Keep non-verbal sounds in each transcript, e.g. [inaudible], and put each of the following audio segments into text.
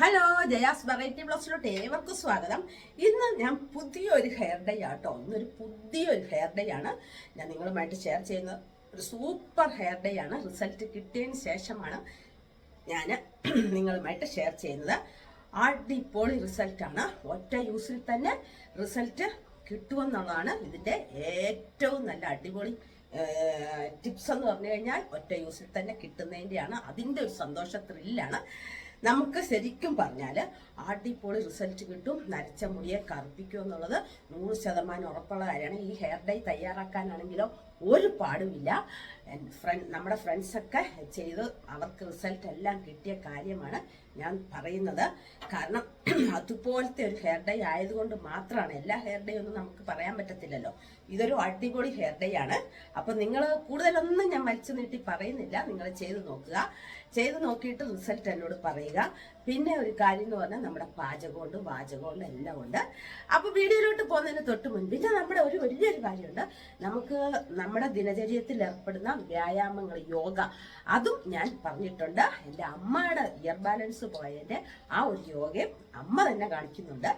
Hello Jaya's variety ബ്ലോസിലോട്ട് ഏവർക്കും സ്വാഗതം. ഇന്ന് ഞാൻ പുതിയൊരു ഹെയർ ഡേ ആട്ടോ. ഇന്നൊരു പുതിയൊരു ഹെയർ ഡേ ആണ്. ഞാൻ നിങ്ങളുമായിട്ട് ഷെയർ ചെയ്യുന്ന ഒരു സൂപ്പർ ഹെയർ ഡേ ആണ്. റിസൾട്ട് കിട്ടിയതിന് ശേഷമാണ് ഞാൻ നിങ്ങളുമായിട്ട് ഷെയർ ചെയ്യുന്നത്. അടിപൊളി റിസൾട്ടാണ് ഒറ്റ യൂസിൽ തന്നെ റിസൾട്ട് കിട്ടുമെന്നുള്ളതാണ് ഇതിന്റെ ഏറ്റവും നല്ല അടിപൊളി ടിപ്സ് എന്ന് പറഞ്ഞു കഴിഞ്ഞാൽ ഒറ്റ യൂസിൽ തന്നെ കിട്ടുന്നതിന്റെയാണ്. അതിന്റെ ഒരു സന്തോഷ ത്രില്ലാണ്. നമുക്ക് ശരിക്കും പറഞ്ഞാൽ അടിപൊളി റിസൾട്ട് കിട്ടും. നരച്ച മുടിയെ കറുപ്പിക്കും എന്നുള്ളത് നൂറ് ശതമാനം ഉറപ്പുള്ള കാര്യമാണ്. ഈ ഹെയർ ഡൈ തയ്യാറാക്കാനാണെങ്കിലോ ഒരു പാടുമില്ല ഫ്രണ്ട് നമ്മുടെ ഫ്രണ്ട്സൊക്കെ ചെയ്ത് അവർക്ക് റിസൾട്ട് എല്ലാം കിട്ടിയ കാര്യമാണ് ഞാൻ പറയുന്നത്. കാരണം അതുപോലത്തെ ഒരു ഹെയർ ഡൈ ആയതുകൊണ്ട് മാത്രമാണ് എല്ലാ ഹെയർ ഡേ ഒന്നും നമുക്ക് പറയാൻ പറ്റത്തില്ലല്ലോ. ഇതൊരു അടിപൊളി ഹെയർ ഡേ ആണ്. അപ്പൊ നിങ്ങൾ കൂടുതലൊന്നും ഞാൻ വലിച്ചു നീട്ടി പറയുന്നില്ല. നിങ്ങൾ ചെയ്ത് നോക്കുക. ചെയ്ത് നോക്കിയിട്ട് റിസൾട്ട് എന്നോട് പറയുക. പിന്നെ ഒരു കാര്യം എന്ന് പറഞ്ഞാൽ നമ്മുടെ പാചകമുണ്ട് വാചകമുണ്ട് എല്ലാം ഉണ്ട്. അപ്പൊ വീഡിയോയിലോട്ട് പോകുന്നതിന് തൊട്ട് മുൻപ് പിന്നെ നമ്മുടെ ഒരു വലിയൊരു കാര്യമുണ്ട്. നമുക്ക് നമ്മുടെ ദിനചര്യത്തിൽ ഏർപ്പെടുന്ന വ്യായാമങ്ങൾ യോഗ അതും ഞാൻ പറഞ്ഞിട്ടുണ്ട്. എന്റെ അമ്മയുടെ ഇയർ ബാലൻസ് പോയതിന്റെ ആ ഒരു യോഗയും അമ്മ തന്നെ കാണിക്കുന്നുണ്ട്.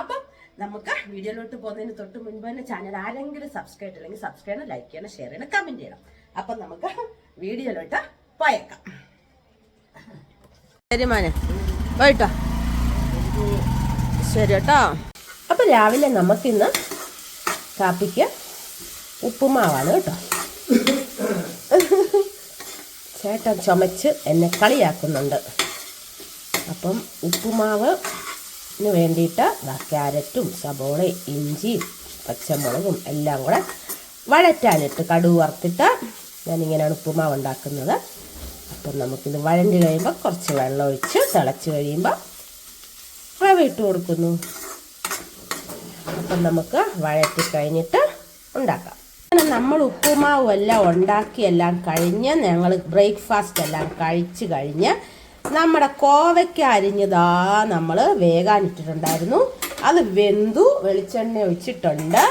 അപ്പം നമുക്ക് വീഡിയോയിലോട്ട് പോകുന്നതിന് തൊട്ട് മുൻപ് തന്നെ ചാനൽ ആരെങ്കിലും സബ്സ്ക്രൈബ് അല്ലെങ്കിൽ സബ്സ്ക്രൈബ് ചെയ്യണം ലൈക്ക് ചെയ്യണം ഷെയർ ചെയ്യണം കമന്റ് ചെയ്യണം. അപ്പം നമുക്ക് വീഡിയോയിലോട്ട് പോയേക്കാം. ശരി മാനെ. പോയിട്ടോ. ശരി കേട്ടോ. അപ്പം രാവിലെ നമുക്കിന്ന് കാപ്പിക്ക് ഉപ്പുമാവാണ് കേട്ടോ. ചേട്ടൻ ചുമച്ച് എന്നെ കളിയാക്കുന്നുണ്ട്. അപ്പം ഉപ്പുമാവിന് വേണ്ടിയിട്ട് ക്യാരറ്റും സബോളയും ഇഞ്ചിയും പച്ചമുളകും എല്ലാം കൂടെ വഴറ്റാനിട്ട് കടുവ് വറുത്തിട്ട് ഞാനിങ്ങനെയാണ് ഉപ്പുമാവ് ഉണ്ടാക്കുന്നത്. അപ്പം നമുക്കിത് വഴണ്ടി കഴിയുമ്പോൾ കുറച്ച് വെള്ളം ഒഴിച്ച് തിളച്ച് കഴിയുമ്പോൾ റവ ഇട്ട് കൊടുക്കുന്നു. അപ്പം നമുക്ക് വഴറ്റി കഴിഞ്ഞിട്ട് ഉണ്ടാക്കാം. അങ്ങനെ നമ്മൾ ഉപ്പുമാവ് എല്ലാം ഉണ്ടാക്കി എല്ലാം കഴിഞ്ഞ് ഞങ്ങൾ ബ്രേക്ക്ഫാസ്റ്റ് എല്ലാം കഴിച്ച് കഴിഞ്ഞ് നമ്മുടെ കോവയ്ക്ക അരിഞ്ഞതാ നമ്മൾ വേകാനിട്ടിട്ടുണ്ടായിരുന്നു അത് വെന്തു വെളിച്ചെണ്ണ ഒഴിച്ചിട്ടുണ്ട്.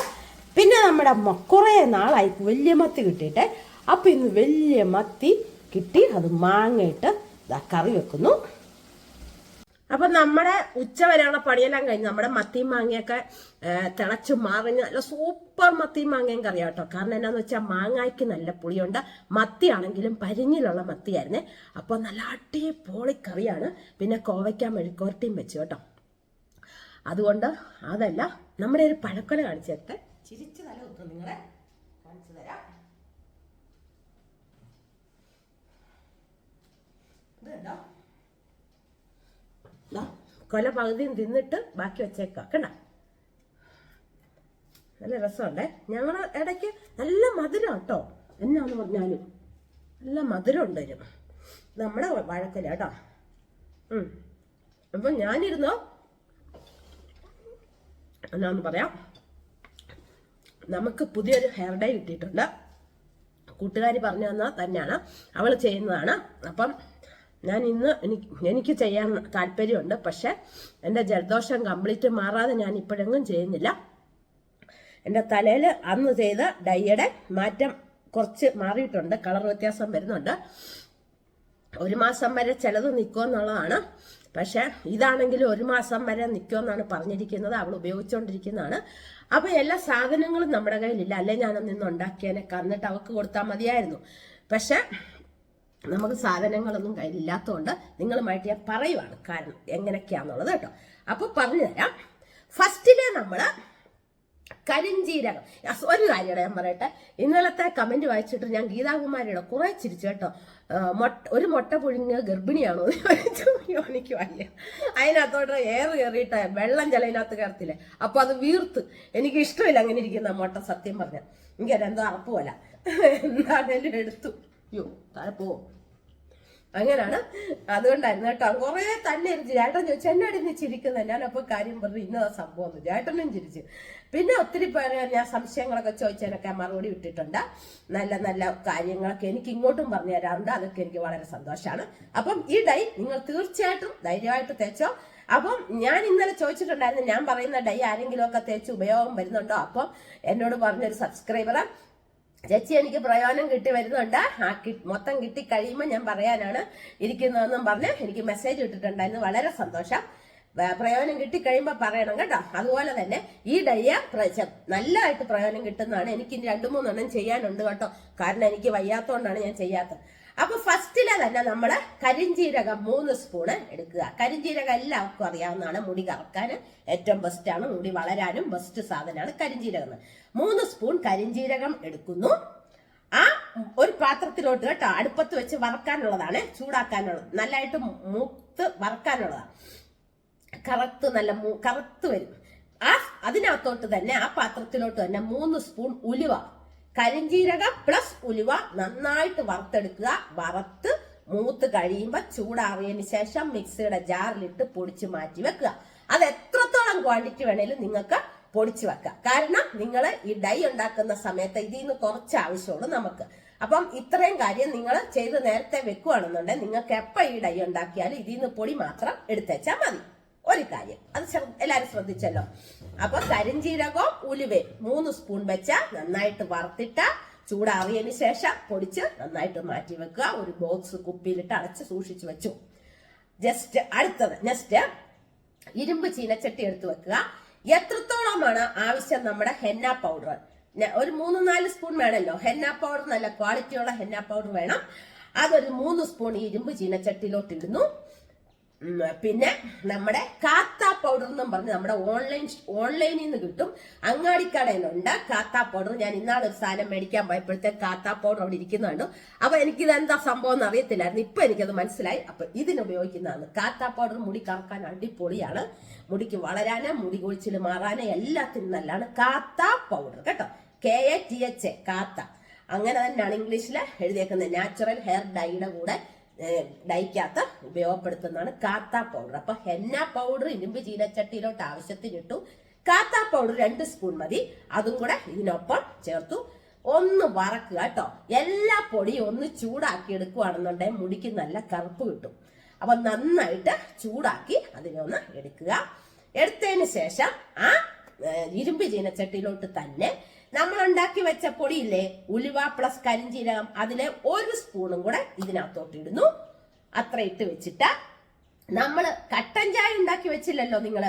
പിന്നെ നമ്മുടെ കുറേ നാളായി വലിയ മത്തി കിട്ടിയിട്ട്. അപ്പം ഇന്ന് വലിയ മത്തി കിട്ടി. അത് മാങ്ങയിട്ട് കറി വെക്കുന്നു. അപ്പൊ നമ്മുടെ ഉച്ച വരെയുള്ള പണിയെല്ലാം കഴിഞ്ഞ് നമ്മുടെ മത്തിയും മാങ്ങയൊക്കെ തിളച്ചു മാറിഞ്ഞ് നല്ല സൂപ്പർ മത്തിയും മാങ്ങയും കറിയാ കേട്ടോ കാരണം എന്നാന്ന് വെച്ചാൽ മാങ്ങായ്ക്ക് നല്ല പുളിയുണ്ട്. മത്തിയാണെങ്കിലും പരിഞ്ഞിലുള്ള മത്തിയായിരുന്നേ. അപ്പൊ നല്ല അടിപൊളി കറിയാണ്. പിന്നെ കോവയ്ക്ക മെഴുക്കോരട്ടിയും വെച്ചു കേട്ടോ. അതുകൊണ്ട് അതല്ല നമ്മുടെ ഒരു പഴക്കൊല കാണിച്ചു ചിരിച്ചു തല കുത്തും നിങ്ങളെ. കാണിച്ചു തരാം. കൊല പകുതിയും തിന്നിട്ട് ബാക്കി വെച്ചേക്കാം കണ്ട? നല്ല രസമുണ്ടേ? ഞങ്ങൾ ഇടയ്ക്ക് നല്ല മധുരം കേട്ടോ എന്നാന്ന് പറഞ്ഞാലും നല്ല മധുരം ഉണ്ട്. നമ്മുടെ വഴക്കല കേട്ടോ. അപ്പം ഞാനിരുന്നോ? എന്നാന്ന് പറയാം. നമുക്ക് പുതിയൊരു ഹെയർ ഡൈ കിട്ടിയിട്ടുണ്ട്. കൂട്ടുകാരി പറഞ്ഞു തന്നാൽ തന്നെയാണ്. അവൾ ചെയ്യുന്നതാണ്. അപ്പം ഞാൻ ഇന്ന് എനിക്ക് എനിക്ക് ചെയ്യാൻ താല്പര്യമുണ്ട്. പക്ഷെ എന്റെ ജലദോഷം കംപ്ലീറ്റ് മാറാതെ ഞാൻ ഇപ്പോഴെങ്ങും ചെയ്യുന്നില്ല. എന്റെ തലയിൽ അന്ന് ചെയ്ത ഡൈയുടെ മാറ്റം കുറച്ച് മാറിയിട്ടുണ്ട്. കളർ വ്യത്യാസം വരുന്നുണ്ട്. ഒരു മാസം വരെ ചിലത് നിൽക്കുമെന്നുള്ളതാണ് പക്ഷെ ഇതാണെങ്കിൽ ഒരു മാസം വരെ നിൽക്കുമെന്നാണ് പറഞ്ഞിരിക്കുന്നത്. അവൾ ഉപയോഗിച്ചുകൊണ്ടിരിക്കുന്നതാണ്. അപ്പോൾ എല്ലാ സാധനങ്ങളും നമ്മുടെ കയ്യിലില്ല. അല്ലെ ഞാനൊന്ന് ഇന്ന് ഉണ്ടാക്കിയതിനെ കന്നിട്ട് അവൾക്ക് കൊടുത്താൽ മതിയായിരുന്നു. പക്ഷെ നമുക്ക് സാധനങ്ങളൊന്നും കയ്യിലില്ലാത്തതുകൊണ്ട് നിങ്ങളുമായിട്ട് ഞാൻ പറയുവാണ് കാരണം എങ്ങനെയൊക്കെയാന്നുള്ളത് കേട്ടോ. അപ്പോൾ പറഞ്ഞുതരാം തരാം. ഫസ്റ്റിലെ നമ്മൾ കരിഞ്ചീരകം. ഒരു കാര്യമാണ് ഞാൻ പറയട്ടെ. ഇന്നലത്തെ കമന്റ് വായിച്ചിട്ട് ഞാൻ ഗീതാകുമാരിയുടെ കുറെ ചിരിച്ചു കേട്ടോ. മൊട്ട ഒരു മുട്ട പുഴുങ്ങിയ ഗർഭിണിയാണോ എനിക്ക് വയ്യ. അതിനകത്തോട്ട് ഏറ് കയറിയിട്ട് വെള്ളം ചിലതിനകത്ത് കയറത്തില്ലേ. അപ്പൊ അത് വീർത്ത്. എനിക്ക് ഇഷ്ടമില്ല അങ്ങനെ ഇരിക്കുന്ന മുട്ട സത്യം പറഞ്ഞ. എനിക്ക് എന്തോ അറപ്പ് പോലെ. [laughs] എടുത്തു. അയ്യോ താഴെ പോ. അങ്ങനെയാണ്. അതുകൊണ്ടായിരുന്നു കേട്ടോ കുറേ തന്നെ ഇരുന്ന് ചേട്ടൻ ചോദിച്ചു എന്നോട് ഇന്ന് ചിരിക്കുന്നത് ഞാനപ്പോൾ കാര്യം പറഞ്ഞു ഇന്നതാ സംഭവം ചേട്ടനും ചിരിച്ചു. പിന്നെ ഒത്തിരി പേര് ഞാൻ സംശയങ്ങളൊക്കെ ചോദിച്ചതിനൊക്കെ മറുപടി വിട്ടിട്ടുണ്ട്. നല്ല നല്ല കാര്യങ്ങളൊക്കെ എനിക്ക് ഇങ്ങോട്ടും പറഞ്ഞു തരാറുണ്ട്. അതൊക്കെ എനിക്ക് വളരെ സന്തോഷമാണ് അപ്പം ഈ ഡൈ നിങ്ങൾ തീർച്ചയായിട്ടും ധൈര്യമായിട്ട് തേച്ചോ. അപ്പം ഞാൻ ഇന്നലെ ചോദിച്ചിട്ടുണ്ടായിരുന്നു ഞാൻ പറയുന്ന ഡൈ ആരെങ്കിലും ഒക്കെ തേച്ച് ഉപയോഗം വരുന്നുണ്ടോ? അപ്പം എന്നോട് പറഞ്ഞൊരു സബ്സ്ക്രൈബർ ചേച്ചി എനിക്ക് പ്രയോജനം കിട്ടി വരുന്നുണ്ട്. ആ മൊത്തം കിട്ടി കഴിയുമ്പോൾ ഞാൻ പറയാനാണ് ഇരിക്കുന്നതെന്നും പറഞ്ഞ് എനിക്ക് മെസ്സേജ് ഇട്ടിട്ടുണ്ടായിരുന്നു. വളരെ സന്തോഷം. പ്രയോജനം കിട്ടി കഴിയുമ്പോൾ പറയണം കേട്ടോ. അതുപോലെ തന്നെ ഈ ഡയ്യ നല്ലതായിട്ട് പ്രയോജനം കിട്ടുന്നതാണ്. എനിക്ക് രണ്ടു മൂന്നെണ്ണം ചെയ്യാനുണ്ട് കേട്ടോ. കാരണം എനിക്ക് വയ്യാത്തതുകൊണ്ടാണ് ഞാൻ ചെയ്യാത്തത്. അപ്പൊ ഫസ്റ്റിലെ തന്നെ നമ്മൾ കരിഞ്ജീരകം മൂന്ന് സ്പൂണ് എടുക്കുക. കരിഞ്ജീരകം എല്ലാവർക്കും അറിയാവുന്നതാണ് മുടി കറക്കാൻ ഏറ്റവും ബെസ്റ്റ് ആണ്. മുടി വളരാനും ബെസ്റ്റ് സാധനമാണ് കരിഞ്ജീരകം. മൂന്ന് സ്പൂൺ കരിഞ്ജീരകം എടുക്കുന്നു. ആ ഒരു പാത്രത്തിലോട്ട് കേട്ടോ അടുപ്പത്ത് വെച്ച് വറക്കാനുള്ളതാണ് ചൂടാക്കാനുള്ളത്. നല്ലതായിട്ട് മൂത്ത് വറക്കാനുള്ളതാണ് കറുത്ത് നല്ല കറുത്ത് വരും. ആ അതിനകത്തോട്ട് തന്നെ ആ പാത്രത്തിലോട്ട് തന്നെ മൂന്ന് സ്പൂൺ ഉലുവ കരിഞ്ജീരകം പ്ലസ് ഉലുവ നന്നായിട്ട് വറുത്തെടുക്കുക. വറുത്ത് മൂത്ത് കഴിയുമ്പോൾ ചൂടാറിയതിന് ശേഷം മിക്സിയുടെ ജാറിലിട്ട് പൊടിച്ച് മാറ്റി വെക്കുക. അത് എത്രത്തോളം ക്വാണ്ടിറ്റി വേണേലും നിങ്ങൾക്ക് പൊടിച്ചു വെക്കുക കാരണം നിങ്ങൾ ഈ ഡൈ ഉണ്ടാക്കുന്ന സമയത്ത് ഇതിൽ നിന്ന് കുറച്ച് ആവശ്യമുള്ളൂ നമുക്ക്. അപ്പം ഇത്രയും കാര്യം നിങ്ങൾ ചെയ്ത് നേരത്തെ വെക്കുകയാണെന്നുണ്ടെങ്കിൽ നിങ്ങൾക്ക് എപ്പോൾ ഈ ഡൈ ഉണ്ടാക്കിയാലും ഇതിൽ നിന്ന് പൊടി മാത്രം എടുത്തേച്ചാൽ മതി. ഒരു കാര്യം. അത് എല്ലാവരും ശ്രദ്ധിച്ചല്ലോ. അപ്പൊ കരിഞ്ജീരകവും ഉലുവയും മൂന്ന് സ്പൂൺ വെച്ച നന്നായിട്ട് വറുത്തിട്ട ചൂടാറിയതിന് ശേഷം പൊടിച്ച് നന്നായിട്ട് മാറ്റി വെക്കുക. ഒരു ബോക്സ് കുപ്പിയിലിട്ട് അടച്ച് സൂക്ഷിച്ചു വെച്ചു. ജസ്റ്റ് അടുത്തത് നെക്സ്റ്റ് ഇരുമ്പ് ചീനച്ചട്ടി എടുത്തു വെക്കുക. എത്രത്തോളമാണ് ആവശ്യം നമ്മുടെ ഹെന്ന പൗഡർ ഒരു മൂന്ന് നാല് സ്പൂൺ വേണമല്ലോ. ഹെന്ന പൗഡർ നല്ല ക്വാളിറ്റിയുള്ള ഹെന്ന പൗഡർ വേണം. അതൊരു മൂന്ന് സ്പൂൺ ഇരുമ്പ് ചീനച്ചട്ടിയിലോട്ട് ഇടുന്നു പിന്നെ നമ്മുടെ കാത്ത പൗഡർ എന്നും പറഞ്ഞ് നമ്മുടെ ഓൺലൈൻ ഓൺലൈനിൽ നിന്ന് കിട്ടും. അങ്ങാടിക്കടയിലുണ്ട് കാത്ത പൗഡർ ഞാൻ ഇന്നാളെ ഒരു സാധനം മേടിക്കാൻ പോയപ്പോഴത്തെ കാത്ത പൗഡർ അവിടെ ഇരിക്കുന്നുണ്ട് അപ്പൊ എനിക്കിത് എന്താ സംഭവം എന്ന് അറിയത്തില്ലായിരുന്നു. ഇപ്പൊ എനിക്കത് മനസ്സിലായി. അപ്പൊ ഇതിന് ഉപയോഗിക്കുന്നതാണ്. കാത്ത പൗഡർ മുടി കറക്കാൻ അടിപൊളിയാണ്. മുടിക്ക് വളരാന് മുടി കൊഴിച്ചിൽ മാറാന് എല്ലാത്തിനും നല്ലതാണ് കാത്ത പൗഡർ കേട്ടോ? K A T H A katha. അങ്ങനെ തന്നെയാണ് ഇംഗ്ലീഷിൽ എഴുതിയേക്കുന്നത്. നാച്ചുറൽ ഹെയർ ഡൈയുടെ കൂടെ ഡൈക്കകത്ത് ഉപയോഗപ്പെടുത്തുന്നതാണ് കാത്ത പൗഡർ അപ്പൊ ഹെന്ന പൗഡർ ഇരുമ്പ് ചീനച്ചട്ടിയിലോട്ട് ആവശ്യത്തിനിട്ടു. കാത്ത പൗഡർ രണ്ട് സ്പൂൺ മതി. അതും കൂടെ ഇതിനൊപ്പം ചേർത്തു. ഒന്ന് വറക്കുക കേട്ടോ. എല്ലാ പൊടിയും ഒന്ന് ചൂടാക്കി എടുക്കുകയാണെന്നുണ്ടെങ്കിൽ മുടിക്ക് നല്ല കറുപ്പ് കിട്ടും. അപ്പൊ നന്നായിട്ട് ചൂടാക്കി അതിനെ ഒന്ന് എടുക്കുക. എടുത്തതിന് ശേഷം ആ ഇരുമ്പ് ചീനച്ചട്ടിയിലോട്ട് തന്നെ നമ്മൾ ഉണ്ടാക്കി വെച്ച പൊടിയില്ലേ ഉലുവ പ്ലസ് കരിഞ്ചീരകം അതിലെ ഒരു സ്പൂണും കൂടെ ഇതിനകത്തോട്ട് ഇടുന്നു. അത്ര ഇട്ട് വെച്ചിട്ട് നമ്മൾ കട്ടൻ ചായ ഉണ്ടാക്കി വെച്ചില്ലല്ലോ നിങ്ങൾ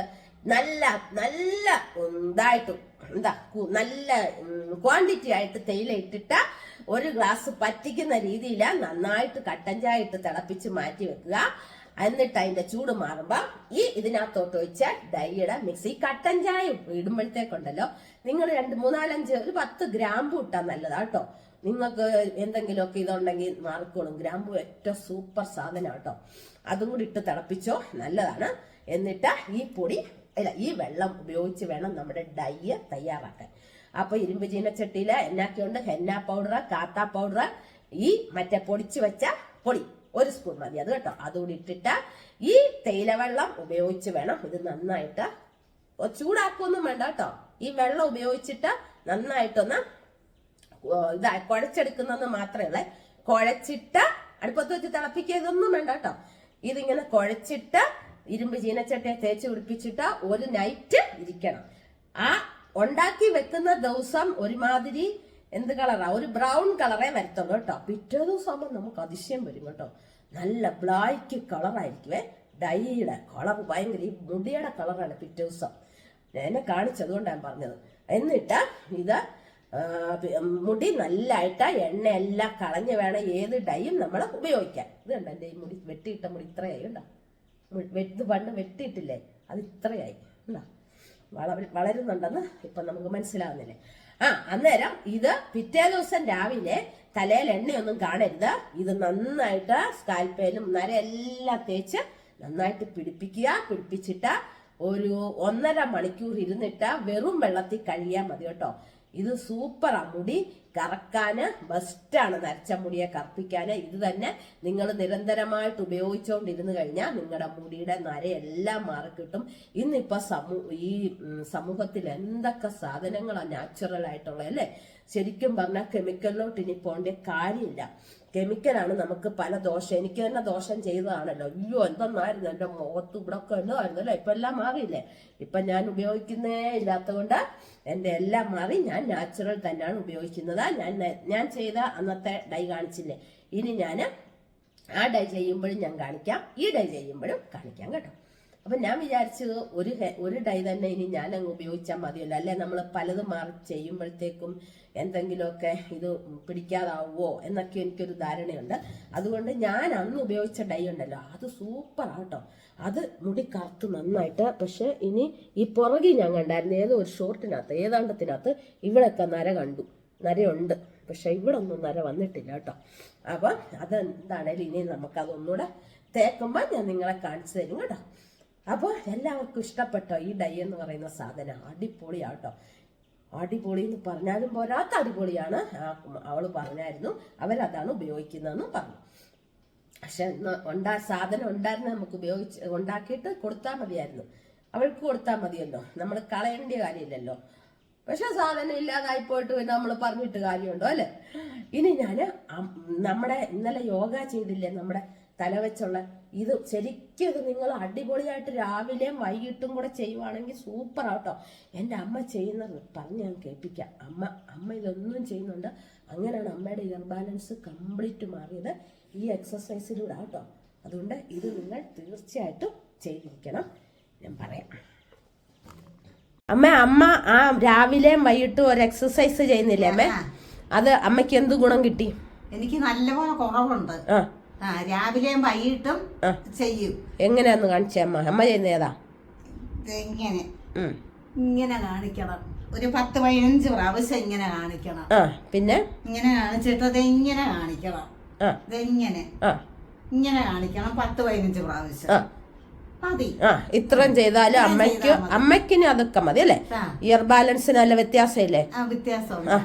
നല്ല നല്ല ഇതായിട്ട് എന്താ നല്ല ക്വാണ്ടിറ്റി ആയിട്ട് തേയില ഇട്ടിട്ട് ഒരു ഗ്ലാസ് പറ്റിക്കുന്ന രീതിയിൽ നന്നായിട്ട് കട്ടൻ ചായ ഇട്ട് തിളപ്പിച്ച് മാറ്റി വെക്കുക. എന്നിട്ട് അതിന്റെ ചൂട് മാറുമ്പോ ഈ ഇതിനകത്തോട്ട് ഒഴിച്ച ഡൈയുടെ മിക്സ് ഈ കട്ടൻ ചായ ഇടുമ്പോഴത്തേക്കുണ്ടല്ലോ നിങ്ങൾ രണ്ട് മൂന്നാലഞ്ച് ഒരു പത്ത് ഗ്രാമ്പു ഇട്ടാൽ നല്ലതാണ് കേട്ടോ. നിങ്ങൾക്ക് എന്തെങ്കിലുമൊക്കെ ഇതുണ്ടെങ്കിൽ മാറിക്കോളും. ഗ്രാമ്പു ഏറ്റവും സൂപ്പർ സാധനം കേട്ടോ. അതും കൂടി ഇട്ട് തിളപ്പിച്ചോ നല്ലതാണ്. എന്നിട്ട് ഈ പൊടി അല്ല ഈ വെള്ളം ഉപയോഗിച്ച് വേണം നമ്മുടെ ഡൈ തയ്യാറാക്കാൻ. അപ്പൊ ഇരുമ്പ് ചീനച്ചട്ടിയിൽ എന്നാക്കിയുണ്ട് ഹെന്ന പൗഡർ കാത്ത പൗഡർ ഈ മറ്റേ പൊടിച്ചു വെച്ച പൊടി ഒരു സ്പൂൺ മതി. അത് കേട്ടോ. അതുകൂടി ഇട്ടിട്ട് ഈ തേയില വെള്ളം ഉപയോഗിച്ച് വേണം ഇത് നന്നായിട്ട് ചൂടാക്കൊന്നും വേണ്ട കേട്ടോ. ഈ വെള്ളം ഉപയോഗിച്ചിട്ട് നന്നായിട്ടൊന്ന് ഇതാ കുഴച്ചെടുക്കുന്നെന്ന് മാത്രമേ ഉള്ളേ. കുഴച്ചിട്ട് അടുപ്പത്ത് വെച്ച് തിളപ്പിക്കുക ഇതൊന്നും വേണ്ട കേട്ടോ. ഇതിങ്ങനെ കുഴച്ചിട്ട് ഇരുമ്പ് ചീനച്ചട്ടയെ തേച്ച് പിടിപ്പിച്ചിട്ട് ഒരു നൈറ്റ് ഇരിക്കണം. ആ ഉണ്ടാക്കി വെക്കുന്ന ദിവസം ഒരുമാതിരി എന്ത് കളറാ? ഒരു ബ്രൗൺ കളറേ വരത്തുള്ളൂ കേട്ടോ. പിറ്റേ ദിവസമാകുമ്പോൾ നമുക്ക് അതിശയം വരും കേട്ടോ. നല്ല ബ്ലാക്ക് കളറായിരിക്കുവേ ഡൈയുടെ കളർ ഭയങ്കര ഈ മുടിയുടെ കളറാണ് പിറ്റേ ദിവസം. എന്നെ കാണിച്ചതുകൊണ്ടാണ് പറഞ്ഞത്. എന്നിട്ട് ഇത് മുടി നല്ലതായിട്ട് എണ്ണയെല്ലാം കളഞ്ഞ് വേണം ഏത് ഡൈയും നമ്മൾ ഉപയോഗിക്കാൻ. ഇത് കണ്ടോ എന്റെ ഈ മുടി വെട്ടിയിട്ട മുടി ഇത്രയായി ഉണ്ടോ മു- വെ- ഇത് പണ്ട് വെട്ടിയിട്ടില്ലേ? അത് ഇത്രയായി ഉണ്ടോ വള വളരുന്നുണ്ടെന്ന് ഇപ്പം നമുക്ക് മനസ്സിലാവുന്നില്ലേ? ആ അന്നേരം ഇത് പിറ്റേ ദിവസം രാവിലെ തലയിൽ എണ്ണയൊന്നും കാണരുത്. ഇത് നന്നായിട്ട് സ്കാൽപ്പേലും നര എല്ലാം തേച്ച് നന്നായിട്ട് പിടിപ്പിക്കുക പിടിപ്പിച്ചിട്ട് ഒരു ഒന്നര മണിക്കൂർ ഇരുന്നിട്ട് വെറും വെള്ളത്തിൽ കഴിയാൻ മതി കേട്ടോ. ഇത് സൂപ്പറാ മുടി കറക്കാന് ബെസ്റ്റാണ് നരച്ച മുടിയെ കറുപ്പിക്കാന്. ഇത് തന്നെ നിങ്ങൾ നിരന്തരമായിട്ട് ഉപയോഗിച്ചുകൊണ്ടിരുന്നു കഴിഞ്ഞാൽ നിങ്ങളുടെ മുടിയുടെ നരയെല്ലാം മാറിക്കിട്ടും ഇന്നിപ്പോ സമൂ ഈ സമൂഹത്തിൽ എന്തൊക്കെ സാധനങ്ങളാണ് നാച്ചുറൽ ആയിട്ടുള്ളത് അല്ലേ? ശരിക്കും പറഞ്ഞാൽ കെമിക്കലിലോട്ട് ഇനി പോകേണ്ട കാര്യമില്ല. കെമിക്കലാണ് നമുക്ക് പല ദോഷം. എനിക്ക് തന്നെ ദോഷം ചെയ്തതാണല്ലോ. അയ്യോ എന്തെന്നായിരുന്നു എന്റെ മുഖത്ത്? ഇവിടെ ഒക്കെ എന്നതായിരുന്നല്ലോ ഇപ്പം എല്ലാം മാറിയില്ലേ? ഇപ്പം ഞാൻ ഉപയോഗിക്കുന്നേ ഇല്ലാത്തതുകൊണ്ട് എന്റെ എല്ലാം മാറി. ഞാൻ നാച്ചുറൽ തന്നെയാണ് ഉപയോഗിക്കുന്നത്. ഞാൻ ഞാൻ ചെയ്ത അന്നത്തെ ഡൈ കാണിച്ചില്ലേ? ഇനി ഞാൻ ആ ഡൈ ചെയ്യുമ്പോഴും ഞാൻ കാണിക്കാം. ഈ ഡൈ ചെയ്യുമ്പോഴും കാണിക്കാം കേട്ടോ. അപ്പം ഞാൻ വിചാരിച്ചത് ഒരു ഒരു ഡൈ തന്നെ ഇനി ഞാൻ അങ്ങ് ഉപയോഗിച്ചാൽ മതിയല്ലോ. അല്ലെ? നമ്മൾ പലതും മാറി ചെയ്യുമ്പോഴത്തേക്കും എന്തെങ്കിലുമൊക്കെ ഇത് പിടിക്കാതാവുമോ എന്നൊക്കെ എനിക്കൊരു ധാരണയുണ്ട്. അതുകൊണ്ട് ഞാൻ അന്ന് ഉപയോഗിച്ച ഡൈ ഉണ്ടല്ലോ. അത് സൂപ്പർ ആട്ടോ അത് മുടി കറുത്ത് നന്നായിട്ട്. പക്ഷെ ഇനി ഈ പുറകിൽ ഞാൻ കണ്ടായിരുന്നു ഏതോ ഒരു ഷോർട്ടിനകത്ത് ഏതാണ്ടത്തിനകത്ത് ഇവിടെയൊക്കെ നര കണ്ടു. നരയുണ്ട്. പക്ഷെ ഇവിടെ ഒന്നും നര വന്നിട്ടില്ല കേട്ടോ. അപ്പം അതെന്താണേലും ഇനി നമുക്കതൊന്നുകൂടെ തേക്കുമ്പോൾ ഞാൻ നിങ്ങളെ കാണിച്ചു തരും കേട്ടോ. അപ്പോൾ എല്ലാവർക്കും ഇഷ്ടപ്പെട്ടോ? ഈ ഡൈ എന്ന് പറയുന്ന സാധനം അടിപൊളിയാട്ടോ. അടിപൊളി എന്ന് പറഞ്ഞാലും പോരാത്ത അടിപൊളിയാണ്. അവൾ പറഞ്ഞായിരുന്നു. അവരതാണ് ഉപയോഗിക്കുന്നതെന്ന് പറഞ്ഞു. പക്ഷെ ഉണ്ടാ സാധനം ഉണ്ടായിരുന്ന നമുക്ക് ഉപയോഗിച്ച് ഉണ്ടാക്കിയിട്ട് കൊടുത്താൽ മതിയായിരുന്നു. അവൾക്ക് കൊടുത്താൽ മതിയല്ലോ. നമ്മൾ കളയേണ്ട കാര്യമില്ലല്ലോ. പക്ഷെ സാധനം ഇല്ലാതായി പോയിട്ട് പിന്നെ നമ്മൾ പറഞ്ഞിട്ട് കാര്യമുണ്ടോ അല്ലേ? ഇനി ഞാൻ നമ്മുടെ ഇന്നലെ യോഗ ചെയ്തില്ലേ നമ്മുടെ തല വെച്ചുള്ള ഇത് ശരിക്കും ഇത് നിങ്ങൾ അടിപൊളിയായിട്ട് രാവിലെയും വൈകിട്ടും കൂടെ ചെയ്യുവാണെങ്കിൽ സൂപ്പർ ആട്ടോ. എന്റെ അമ്മ ചെയ്യുന്നത് പറഞ്ഞ് ഞാൻ കേൾപ്പിക്കാം. അമ്മ അമ്മ ഇതൊന്നും ചെയ്യുന്നുണ്ട്. അങ്ങനെയാണ് അമ്മയുടെ ഇയർ ബാലൻസ് കംപ്ലീറ്റ് മാറിയത്. ഈ എക്സസൈസിലൂടെ ആട്ടോ. അതുകൊണ്ട് ഇത് നിങ്ങൾ തീർച്ചയായിട്ടും ചെയ്തിരിക്കണം. ഞാൻ പറയാം. അമ്മ അമ്മ ആ രാവിലെയും വൈകിട്ടും ഒരു എക്സസൈസ് ചെയ്യുന്നില്ലേ അമ്മ? അത് അമ്മയ്ക്ക് എന്ത് ഗുണം കിട്ടി? എനിക്ക് നല്ലപോലെ കുറവുണ്ട്. ആ. രാവിലെയും വൈകിട്ടും. ചെയ്യും. എങ്ങനെയാന്ന് കാണിച്ചേ അമ്മ? അമ്മ ചെയ്യുന്ന ഏതാ? ഇങ്ങനെ ഇങ്ങനെ കാണിക്കണം. ഒരു പത്ത് പതിനഞ്ച് പ്രാവശ്യം ഇങ്ങനെ കാണിക്കണം. പിന്നെ? ഇങ്ങനെ കാണിച്ചിട്ട് അത് ഇങ്ങനെ കാണിക്കണം ഇതെങ്ങനെ? ഇങ്ങനെ കാണിക്കണം പത്ത് പതിനഞ്ച് പ്രാവശ്യം. ആ ഇത്രയും ചെയ്താലും അമ്മയ്ക്ക് അമ്മയ്ക്കിനും അതൊക്കെ മതി അല്ലേ? ഇയർ ബാലൻസിന് നല്ല വ്യത്യാസമില്ലേ? ആ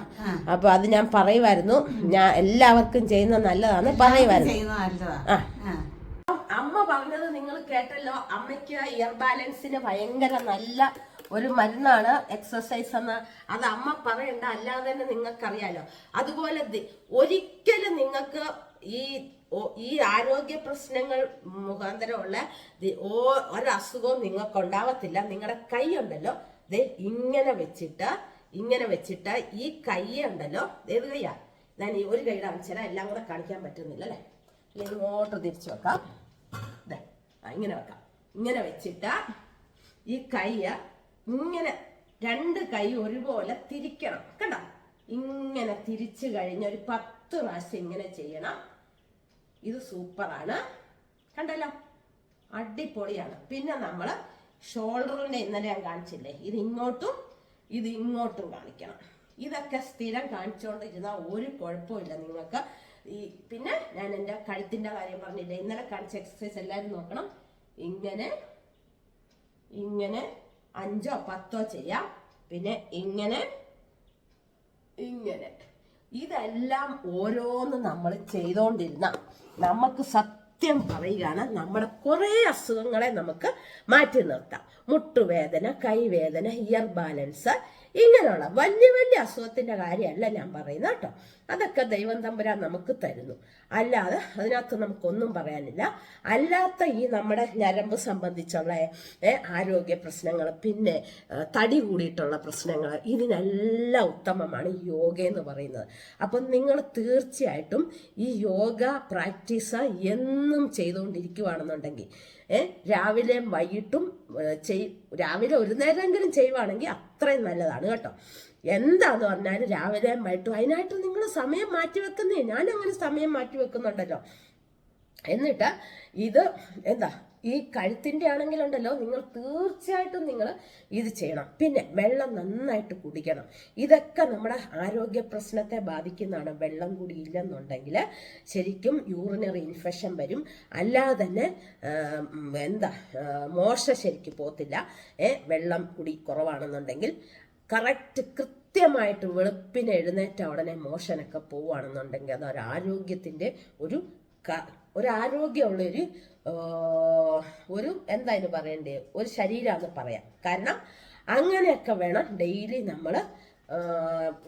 അപ്പൊ അത് ഞാൻ പറയുമായിരുന്നു. ഞാൻ എല്ലാവർക്കും ചെയ്യുന്ന നല്ലതാണ് പറയുമായിരുന്നു. ആ. അമ്മ പറഞ്ഞത് നിങ്ങൾ കേട്ടല്ലോ അമ്മയ്ക്ക് ഇയർ ബാലൻസിന് ഭയങ്കര നല്ല ഒരു മരുന്നാണ് എക്സസൈസ് എന്ന്. അത് അമ്മ പറയണ്ട അല്ലാതെ തന്നെ നിങ്ങൾക്കറിയാലോ. അതുപോലെ ഒരിക്കലും നിങ്ങൾക്ക് ഈ ഈ ആരോഗ്യ പ്രശ്നങ്ങൾ മുഖാന്തരമുള്ള ഓ- ഒരസുഖവും നിങ്ങൾക്ക് ഉണ്ടാവത്തില്ല നിങ്ങളുടെ കൈ ഉണ്ടല്ലോ. ദേ ഇങ്ങനെ വെച്ചിട്ട് ഇങ്ങനെ വെച്ചിട്ട് ഈ കൈ ഉണ്ടല്ലോ. ഏത് കൈയാ ഞാൻ ഈ ഒരു കൈയുടെ കാണിച്ചാൽ എല്ലാം കൂടെ കാണിക്കാൻ പറ്റുന്നില്ല അല്ലേ? ഇങ്ങോട്ട് തിരിച്ചു വെക്കാം. ഇങ്ങനെ വെക്കാം. ഇങ്ങനെ വെച്ചിട്ട് ഈ കൈ ഇങ്ങനെ രണ്ട് കൈ ഒരുപോലെ തിരിക്കണം. കണ്ടോ? ഇങ്ങനെ തിരിച്ചു കഴിഞ്ഞ ഒരു പത്ത് പ്രാവശ്യം ഇങ്ങനെ ചെയ്യണം. ഇത് സൂപ്പറാണ്. കണ്ടല്ലോ? അടിപൊളിയാണ്. പിന്നെ നമ്മൾ ഷോൾഡറിന്റെ ഇന്നലെ ഞാൻ കാണിച്ചില്ലേ? ഇത് ഇങ്ങോട്ടും ഇത് ഇങ്ങോട്ടും കാണിക്കണം. ഇതൊക്കെ സ്ഥിരം കാണിച്ചുകൊണ്ടിരുന്ന ഒരു കുഴപ്പമില്ല നിങ്ങൾക്ക്. ഈ പിന്നെ ഞാൻ എന്റെ കഴുത്തിന്റെ കാര്യം പറഞ്ഞില്ലേ? ഇന്നലെ കാണിച്ച എക്സസൈസ് എല്ലാവരും നോക്കണം. ഇങ്ങനെ ഇങ്ങനെ അഞ്ചോ പത്തോ ചെയ്യാം. പിന്നെ ഇങ്ങനെ ഇങ്ങനെ. ഇതെല്ലാം ഓരോന്ന് നമ്മൾ ചെയ്തുകൊണ്ടിരുന്ന നമുക്ക് സത്യം പറയുകയാണ് നമ്മുടെ കുറേ അസുഖങ്ങളെ നമുക്ക് മാറ്റി നിർത്താം. മുട്ടുവേദന കൈവേദന ഇയർ ബാലൻസ് ഇങ്ങനെയുള്ള വലിയ വലിയ അസുഖത്തിന്റെ കാര്യമല്ല ഞാൻ പറയുന്നത് കേട്ടോ. അതൊക്കെ ദൈവം തമ്പുരാൻ നമുക്ക് തരുന്നു. അല്ലാതെ അതിനകത്ത് നമുക്കൊന്നും പറയാനില്ല. അല്ലാത്ത ഈ നമ്മുടെ ഞരമ്പ് സംബന്ധിച്ചുള്ള ആരോഗ്യ പ്രശ്നങ്ങൾ പിന്നെ തടി കൂടിയിട്ടുള്ള പ്രശ്നങ്ങൾ ഇതിനെല്ലാം ഉത്തമമാണ് ഈ യോഗ എന്ന് പറയുന്നത്. അപ്പം നിങ്ങൾ തീർച്ചയായിട്ടും ഈ യോഗ പ്രാക്ടീസ് എന്നും ചെയ്തുകൊണ്ടിരിക്കുവാണെന്നുണ്ടെങ്കിൽ ഏഹ് രാവിലെയും വൈകിട്ടും ചെയ് രാവിലെ ഒരു നേരമെങ്കിലും ചെയ്യുവാണെങ്കിൽ അത്രയും നല്ലതാണ് കേട്ടോ. എന്താന്ന് പറഞ്ഞാലും രാവിലെ വൈകിട്ടും അതിനായിട്ട് നിങ്ങൾ സമയം മാറ്റി വെക്കുന്നേ ഞാൻ അങ്ങനെ സമയം മാറ്റി വെക്കുന്നുണ്ടല്ലോ എന്നിട്ട് ഇത് എന്താ ഈ കഴുത്തിന്റെ ആണെങ്കിലുണ്ടല്ലോ നിങ്ങൾ തീർച്ചയായിട്ടും നിങ്ങൾ ഇത് ചെയ്യണം. പിന്നെ വെള്ളം നന്നായിട്ട് കുടിക്കണം. ഇതൊക്കെ നമ്മുടെ ആരോഗ്യ പ്രശ്നത്തെ ബാധിക്കുന്നതാണ്. വെള്ളം കുടിയില്ലെന്നുണ്ടെങ്കിൽ ശരിക്കും യൂറിനറി ഇൻഫെക്ഷൻ വരും. അല്ലാതെ തന്നെ എന്താ മോശം ശരിക്കും പോത്തില്ല ഏ വെള്ളം കുടി കുറവാണെന്നുണ്ടെങ്കിൽ കറക്റ്റ് കൃത്യമായിട്ട് വെളുപ്പിന് എഴുന്നേറ്റ ഉടനെ മോഷനൊക്കെ പോവുകയാണെന്നുണ്ടെങ്കിൽ അത് ഒരു ആരോഗ്യത്തിന്റെ ഒരു ഒരു ആരോഗ്യമുള്ളൊരു ഒരു എന്താ ഇതിന് പറയണ്ടേ? ഒരു ശരീരമെന്ന് പറയാം. കാരണം അങ്ങനെയൊക്കെ വേണം ഡെയിലി നമ്മൾ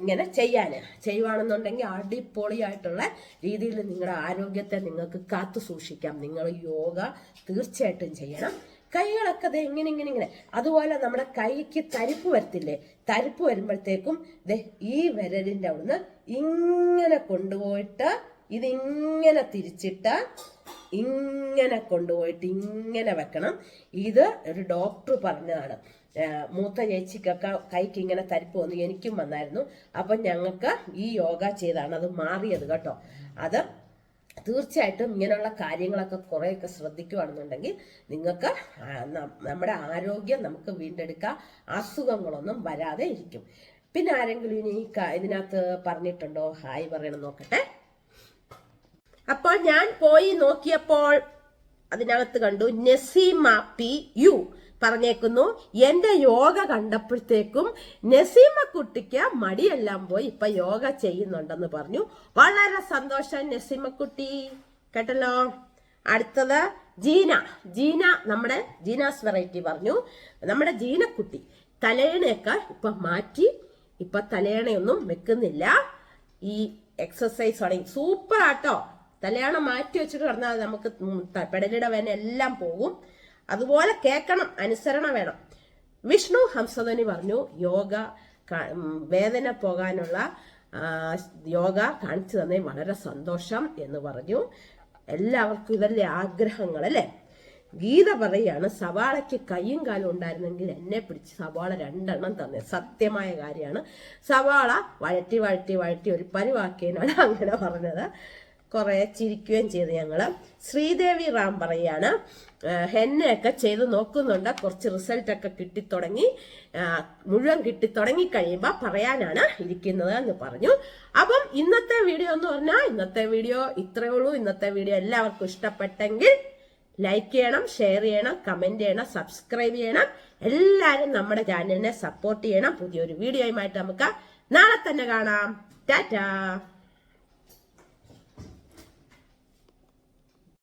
ഇങ്ങനെ ചെയ്യാൻ ചെയ്യുവാണെന്നുണ്ടെങ്കിൽ അടിപൊളിയായിട്ടുള്ള രീതിയിൽ നിങ്ങളുടെ ആരോഗ്യത്തെ നിങ്ങൾക്ക് കാത്തു സൂക്ഷിക്കാം. നിങ്ങൾ യോഗ തീർച്ചയായിട്ടും ചെയ്യണം. കൈകളൊക്കെ ദേ ഇങ്ങനെ ഇങ്ങനെ ഇങ്ങനെ. അതുപോലെ നമ്മുടെ കൈക്ക് തരിപ്പ് വരത്തില്ലേ? തരിപ്പ് വരുമ്പോഴത്തേക്കും ദേ ഈ വിരലിന്റെ അവിടുന്ന് ഇങ്ങനെ കൊണ്ടുപോയിട്ട് ഇതിങ്ങനെ തിരിച്ചിട്ട് ഇങ്ങനെ കൊണ്ടുപോയിട്ട് ഇങ്ങനെ വെക്കണം. ഇത് ഒരു ഡോക്ടർ പറഞ്ഞതാണ്. മൂത്ത ചേച്ചിക്കൊക്കെ കൈക്ക് ഇങ്ങനെ തരിപ്പ് വന്നു എനിക്കും വന്നായിരുന്നു. അപ്പം ഞങ്ങൾക്ക് ഈ യോഗ ചെയ്താണ് അത് മാറിയത് കേട്ടോ. അത് തീർച്ചയായിട്ടും ഇങ്ങനെയുള്ള കാര്യങ്ങളൊക്കെ കുറേയൊക്കെ ശ്രദ്ധിക്കുകയാണെന്നുണ്ടെങ്കിൽ നിങ്ങൾക്ക് നമ്മുടെ ആരോഗ്യം നമുക്ക് വീണ്ടെടുക്കാം. അസുഖങ്ങളൊന്നും വരാതെ ഇരിക്കും. പിന്നെ ആരെങ്കിലും ഇനി ഇതിനകത്ത് പറഞ്ഞിട്ടുണ്ടോ? ഹായ് പറയണം നോക്കട്ടെ. അപ്പോൾ ഞാൻ പോയി നോക്കിയപ്പോൾ അതിനകത്ത് കണ്ടു നസീമ പി യു പറഞ്ഞേക്കുന്നു. എന്റെ യോഗ കണ്ടപ്പോഴത്തേക്കും നസീമ കുട്ടിക്ക് മടിയെല്ലാം പോയി. ഇപ്പൊ യോഗ ചെയ്യുന്നുണ്ടെന്ന് പറഞ്ഞു. വളരെ സന്തോഷം നസീമ കുട്ടി. കേട്ടല്ലോ? അടുത്തത് ജീന. ജീന നമ്മുടെ ജീനാസ് വെറൈറ്റി പറഞ്ഞു. നമ്മുടെ ജീനക്കുട്ടി തലയണയൊക്കെ ഇപ്പൊ മാറ്റി. ഇപ്പൊ തലയണയൊന്നും വെക്കുന്നില്ല. ഈ എക്സസൈസ് തുടങ്ങി. സൂപ്പർ ആട്ടോ തലയാണ മാറ്റി വെച്ചിട്ട് കിടന്നാൽ നമുക്ക് പെടലിട വേന എല്ലാം പോകും. അതുപോലെ കേൾക്കണം അനുസരണ വേണം. വിഷ്ണു ഹംസധ്വനി പറഞ്ഞു യോഗ വേദന പോകാനുള്ള യോഗ കാണിച്ചു തന്നെ വളരെ സന്തോഷം എന്ന് പറഞ്ഞു. എല്ലാവർക്കും ഇതല്ലേ ആഗ്രഹങ്ങൾ അല്ലേ? ഗീത പറയാണ് സവാളയ്ക്ക് കയ്യും കാലും ഉണ്ടായിരുന്നെങ്കിൽ എന്നെ പിടിച്ച് സവാള രണ്ടെണ്ണം തന്നെ. സത്യമായ കാര്യമാണ്. സവാള വഴറ്റി വഴറ്റി വഴറ്റി ഒരു പരിവാക്കിയതിനാണ് അങ്ങനെ പറഞ്ഞത്. കുറെ ചിരിക്കുകയും ചെയ്തു ഞങ്ങൾ ശ്രീദേവി റാം പറയാണ് ഹെന്നയൊക്കെ ചെയ്ത് നോക്കുന്നുണ്ട്. കുറച്ച് റിസൾട്ട് ഒക്കെ കിട്ടിത്തുടങ്ങി മുഴുവൻ കിട്ടിത്തുടങ്ങി കഴിയുമ്പോൾ പറയാനാണ് ഇരിക്കുന്നത് എന്ന് പറഞ്ഞു. അപ്പം ഇന്നത്തെ വീഡിയോ എന്ന് പറഞ്ഞാൽ ഇന്നത്തെ വീഡിയോ ഇത്രയേ ഉള്ളൂ. ഇന്നത്തെ വീഡിയോ എല്ലാവർക്കും ഇഷ്ടപ്പെട്ടെങ്കിൽ ലൈക്ക് ചെയ്യണം ഷെയർ ചെയ്യണം കമന്റ് ചെയ്യണം സബ്സ്ക്രൈബ് ചെയ്യണം. എല്ലാവരും നമ്മുടെ ചാനലിനെ സപ്പോർട്ട് ചെയ്യണം. പുതിയൊരു വീഡിയോയുമായിട്ട് നമുക്ക് നാളെ തന്നെ കാണാം. ടാറ്റാ!